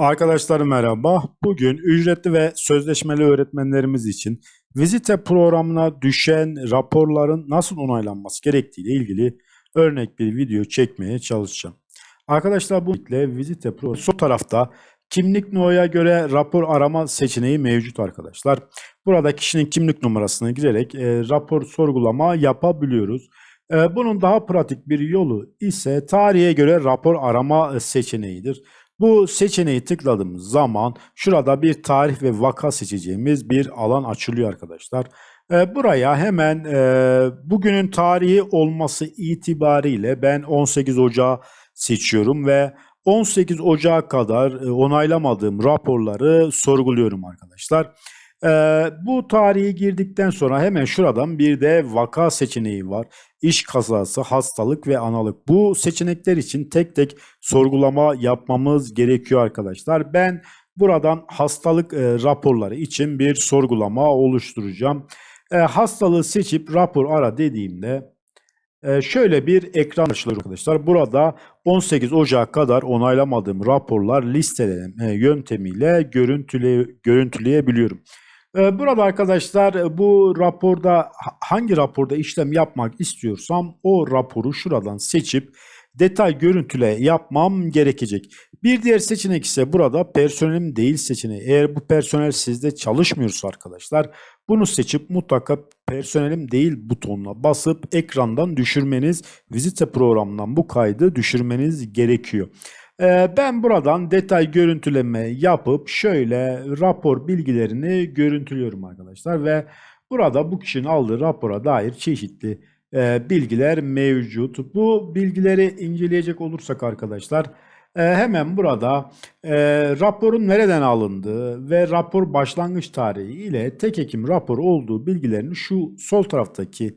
Arkadaşlar merhaba. Bugün ücretli ve sözleşmeli öğretmenlerimiz için vizite programına düşen raporların nasıl onaylanması gerektiği ile ilgili örnek bir video çekmeye çalışacağım. Arkadaşlar bu ile vizite programı sol tarafta kimlik no'ya göre rapor arama seçeneği mevcut arkadaşlar. Burada kişinin kimlik numarasına girerek e, rapor sorgulama yapabiliyoruz. E, bunun daha pratik bir yolu ise tarihe göre rapor arama e, seçeneğidir. Bu seçeneği tıkladığımız zaman şurada bir tarih ve vaka seçeceğimiz bir alan açılıyor arkadaşlar. Ee, buraya hemen e, bugünün tarihi olması itibariyle ben 18 Ocağı seçiyorum ve 18 Ocağı kadar e, onaylamadığım raporları sorguluyorum arkadaşlar. Ee, bu tarihi girdikten sonra hemen şuradan bir de vaka seçeneği var. İş kazası, hastalık ve analık. Bu seçenekler için tek tek sorgulama yapmamız gerekiyor arkadaşlar. Ben buradan hastalık e, raporları için bir sorgulama oluşturacağım. E, hastalığı seçip rapor ara dediğimde e, şöyle bir ekran açılır arkadaşlar. Burada 18 Ocak kadar onaylamadığım raporlar listeleme yöntemiyle görüntüle, görüntüleyebiliyorum. Ee, Burada arkadaşlar e, bu raporda ha- hangi raporda işlem yapmak istiyorsam o raporu şuradan seçip detay görüntüle yapmam gerekecek. Bir diğer seçenek ise burada personelim değil seçeneği. Eğer bu personel sizde çalışmıyorsa arkadaşlar bunu seçip mutlaka personelim değil butonuna basıp ekrandan düşürmeniz, vizite programından bu kaydı düşürmeniz gerekiyor. Ee, ben buradan detay görüntüleme yapıp şöyle rapor bilgilerini görüntülüyorum arkadaşlar ve burada bu kişinin aldığı rapora dair çeşitli e, bilgiler mevcut. Bu bilgileri inceleyecek olursak arkadaşlar e, hemen burada e, raporun nereden alındığı ve rapor başlangıç tarihi ile tek hekim raporu olduğu bilgilerini şu sol taraftaki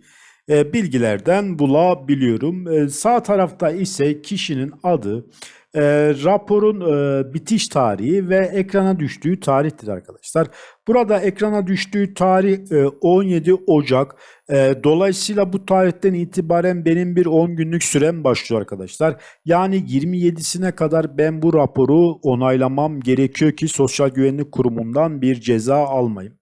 bilgilerden bulabiliyorum. E, sağ tarafta ise kişinin adı, e, raporun e, bitiş tarihi ve ekrana düştüğü tarihtir arkadaşlar. Burada ekrana düştüğü tarih e, 17 Ocak. E, dolayısıyla bu tarihten itibaren benim bir 10 günlük sürem başlıyor arkadaşlar. Yani 27'sine kadar ben bu raporu onaylamam gerekiyor ki Sosyal Güvenlik Kurumu'ndan bir ceza almayayım.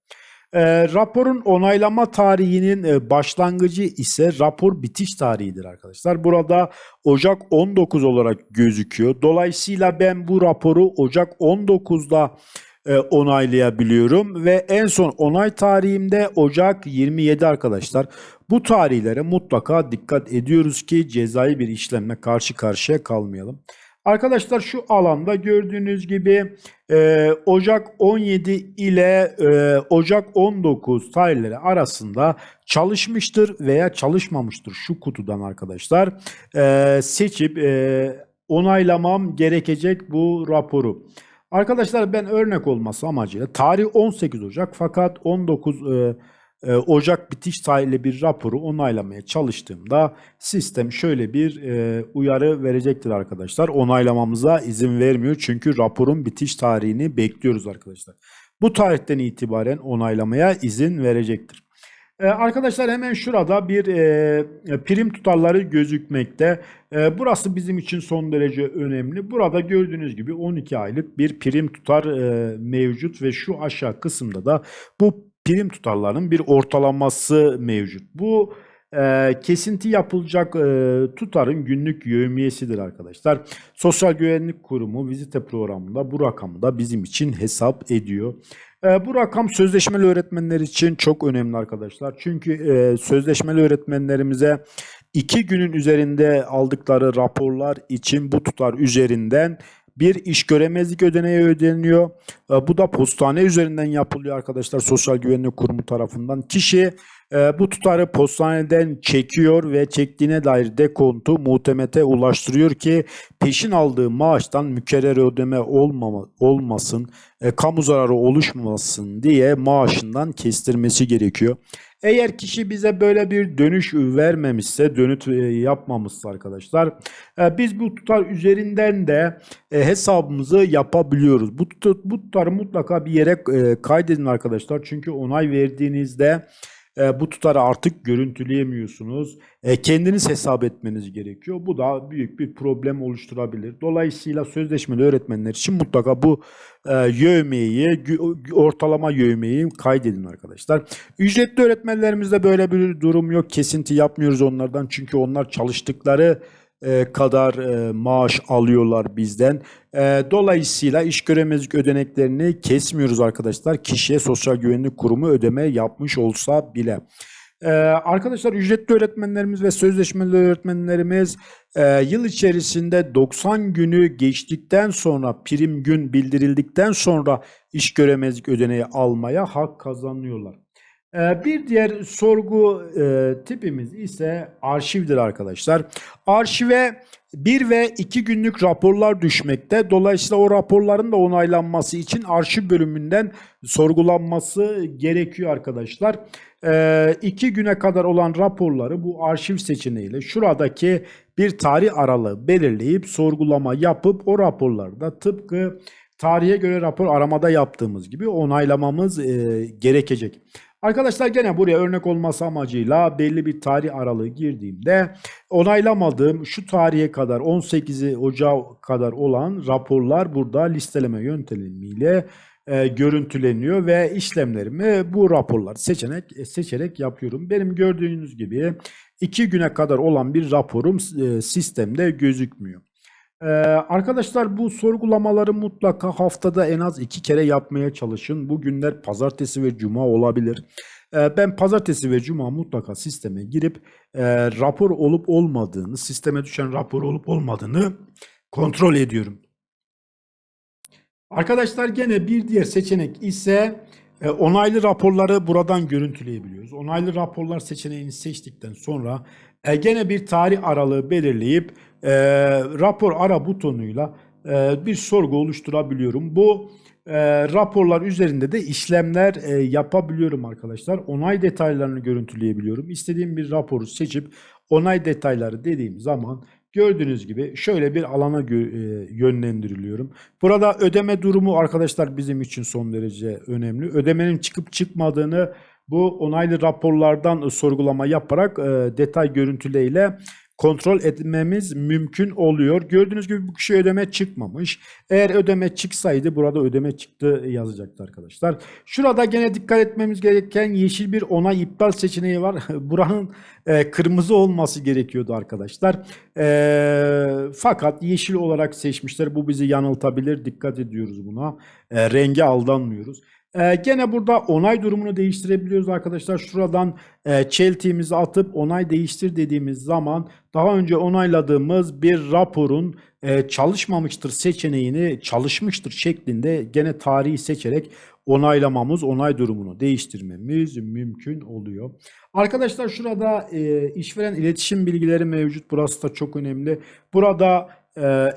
E, raporun onaylama tarihinin e, başlangıcı ise rapor bitiş tarihidir arkadaşlar. Burada Ocak 19 olarak gözüküyor. Dolayısıyla ben bu raporu Ocak 19'da e, onaylayabiliyorum ve en son onay tarihimde Ocak 27 arkadaşlar. Bu tarihlere mutlaka dikkat ediyoruz ki cezai bir işlemle karşı karşıya kalmayalım. Arkadaşlar şu alanda gördüğünüz gibi e, Ocak 17 ile e, Ocak 19 tarihleri arasında çalışmıştır veya çalışmamıştır şu kutudan arkadaşlar. E, seçip e, onaylamam gerekecek bu raporu. Arkadaşlar ben örnek olması amacıyla tarih 18 Ocak fakat 19 e, e, Ocak bitiş tarihli bir raporu onaylamaya çalıştığımda sistem şöyle bir e, uyarı verecektir arkadaşlar. Onaylamamıza izin vermiyor çünkü raporun bitiş tarihini bekliyoruz arkadaşlar. Bu tarihten itibaren onaylamaya izin verecektir. Ee, arkadaşlar hemen şurada bir e, prim tutarları gözükmekte. E, burası bizim için son derece önemli. Burada gördüğünüz gibi 12 aylık bir prim tutar e, mevcut ve şu aşağı kısımda da bu prim tutarlarının bir ortalaması mevcut. Bu e, kesinti yapılacak e, tutarın günlük yevmiyesidir arkadaşlar. Sosyal Güvenlik Kurumu vizite programında bu rakamı da bizim için hesap ediyor. E, bu rakam sözleşmeli öğretmenler için çok önemli arkadaşlar. Çünkü e, sözleşmeli öğretmenlerimize iki günün üzerinde aldıkları raporlar için bu tutar üzerinden bir iş göremezlik ödeneği ödeniyor. E, bu da postane üzerinden yapılıyor arkadaşlar Sosyal Güvenlik Kurumu tarafından. Kişi e, bu tutarı postaneden çekiyor ve çektiğine dair dekontu muhtemete ulaştırıyor ki peşin aldığı maaştan mükerrer ödeme olmama, olmasın, e, kamu zararı oluşmasın diye maaşından kestirmesi gerekiyor. Eğer kişi bize böyle bir dönüş vermemişse, dönüt e, yapmamışsa arkadaşlar, e, biz bu tutar üzerinden de e, hesabımızı yapabiliyoruz. Bu, tutar, bu tutarı mutlaka bir yere kaydedin arkadaşlar. Çünkü onay verdiğinizde e, bu tutarı artık görüntüleyemiyorsunuz. E, kendiniz hesap etmeniz gerekiyor. Bu da büyük bir problem oluşturabilir. Dolayısıyla sözleşmeli öğretmenler için mutlaka bu e, yövmeyi, ortalama yövmeyi kaydedin arkadaşlar. Ücretli öğretmenlerimizde böyle bir durum yok. Kesinti yapmıyoruz onlardan çünkü onlar çalıştıkları e, kadar e, maaş alıyorlar bizden. E, dolayısıyla iş göremezlik ödeneklerini kesmiyoruz arkadaşlar. Kişiye Sosyal Güvenlik Kurumu ödeme yapmış olsa bile. Arkadaşlar ücretli öğretmenlerimiz ve sözleşmeli öğretmenlerimiz yıl içerisinde 90 günü geçtikten sonra prim gün bildirildikten sonra iş göremezlik ödeneği almaya hak kazanıyorlar. Ee, bir diğer sorgu e, tipimiz ise arşivdir arkadaşlar. Arşive 1 ve 2 günlük raporlar düşmekte. Dolayısıyla o raporların da onaylanması için arşiv bölümünden sorgulanması gerekiyor arkadaşlar. 2 güne kadar olan raporları bu arşiv seçeneğiyle şuradaki bir tarih aralığı belirleyip sorgulama yapıp o raporları da tıpkı tarihe göre rapor aramada yaptığımız gibi onaylamamız e, gerekecek. Arkadaşlar gene buraya örnek olması amacıyla belli bir tarih aralığı girdiğimde onaylamadığım şu tarihe kadar 18 Ocağı kadar olan raporlar burada listeleme yöntemiyle e, görüntüleniyor ve işlemlerimi bu raporlar seçenek seçerek yapıyorum. Benim gördüğünüz gibi iki güne kadar olan bir raporum e, sistemde gözükmüyor. Ee, arkadaşlar bu sorgulamaları mutlaka haftada en az iki kere yapmaya çalışın. Bu günler pazartesi ve cuma olabilir. Ee, ben pazartesi ve cuma mutlaka sisteme girip e, rapor olup olmadığını, sisteme düşen rapor olup olmadığını kontrol ediyorum. Arkadaşlar gene bir diğer seçenek ise e, onaylı raporları buradan görüntüleyebiliyoruz. Onaylı raporlar seçeneğini seçtikten sonra e, gene bir tarih aralığı belirleyip e, rapor ara butonuyla e, bir sorgu oluşturabiliyorum. Bu e, raporlar üzerinde de işlemler e, yapabiliyorum arkadaşlar. Onay detaylarını görüntüleyebiliyorum. İstediğim bir raporu seçip onay detayları dediğim zaman Gördüğünüz gibi şöyle bir alana e, yönlendiriliyorum. Burada ödeme durumu arkadaşlar bizim için son derece önemli. Ödemenin çıkıp çıkmadığını bu onaylı raporlardan sorgulama yaparak e, detay görüntüleyle kontrol etmemiz mümkün oluyor. Gördüğünüz gibi bu kişi ödeme çıkmamış. Eğer ödeme çıksaydı burada ödeme çıktı yazacaktı arkadaşlar. Şurada gene dikkat etmemiz gereken yeşil bir onay iptal seçeneği var. Buranın e, kırmızı olması gerekiyordu arkadaşlar. E, fakat yeşil olarak seçmişler. Bu bizi yanıltabilir. Dikkat ediyoruz buna. E, renge aldanmıyoruz. Ee, gene burada onay durumunu değiştirebiliyoruz arkadaşlar. Şuradan e, çeltiğimizi atıp onay değiştir dediğimiz zaman daha önce onayladığımız bir raporun e, çalışmamıştır seçeneğini çalışmıştır şeklinde gene tarihi seçerek onaylamamız, onay durumunu değiştirmemiz mümkün oluyor. Arkadaşlar şurada e, işveren iletişim bilgileri mevcut. Burası da çok önemli. Burada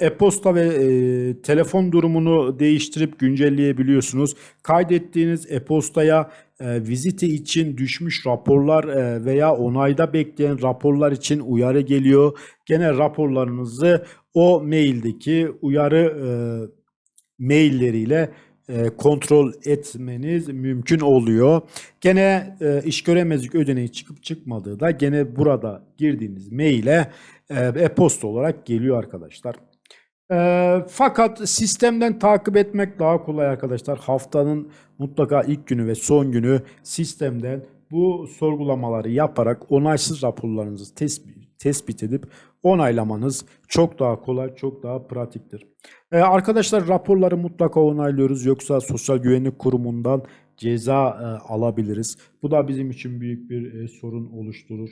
e-posta ve e, telefon durumunu değiştirip güncelleyebiliyorsunuz. Kaydettiğiniz e-postaya e, viziti için düşmüş raporlar e, veya onayda bekleyen raporlar için uyarı geliyor. Gene raporlarınızı o maildeki uyarı e, mailleriyle e, kontrol etmeniz mümkün oluyor. Gene e, iş göremezlik ödeneği çıkıp çıkmadığı da gene burada girdiğiniz maile e, e-posta olarak geliyor arkadaşlar. E, fakat sistemden takip etmek daha kolay arkadaşlar. Haftanın mutlaka ilk günü ve son günü sistemden bu sorgulamaları yaparak onaysız raporlarınızı tespit, tespit edip onaylamanız çok daha kolay, çok daha pratiktir. Ee, arkadaşlar raporları mutlaka onaylıyoruz yoksa Sosyal Güvenlik Kurumu'ndan ceza e, alabiliriz. Bu da bizim için büyük bir e, sorun oluşturur.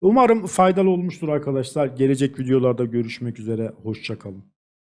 Umarım faydalı olmuştur arkadaşlar. Gelecek videolarda görüşmek üzere. Hoşçakalın.